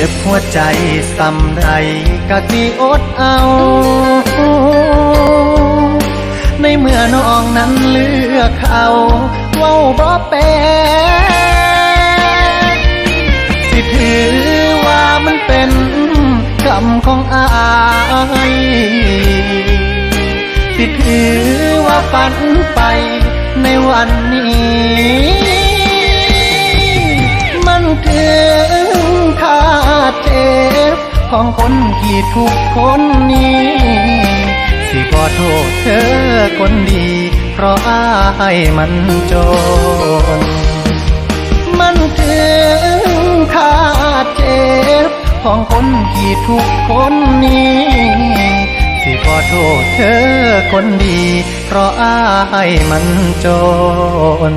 จ็บหัวใจสำไรกะสิอดเอา ในเมื่อน้องนั้นเลือกเขาเว้าบ่เป็นสิถือว่ามันเป็นกรรมของอายสิถือว่าฝันไปในวันนี้ ของคนที่ทุกคนนี้ สิขอโทษเธอคนดี เพราะอายมันจน มันถึงค่าเจ็บ ของคนที่ทุกคนนี้ สิขอโทษเธอคนดี เพราะอายมันจน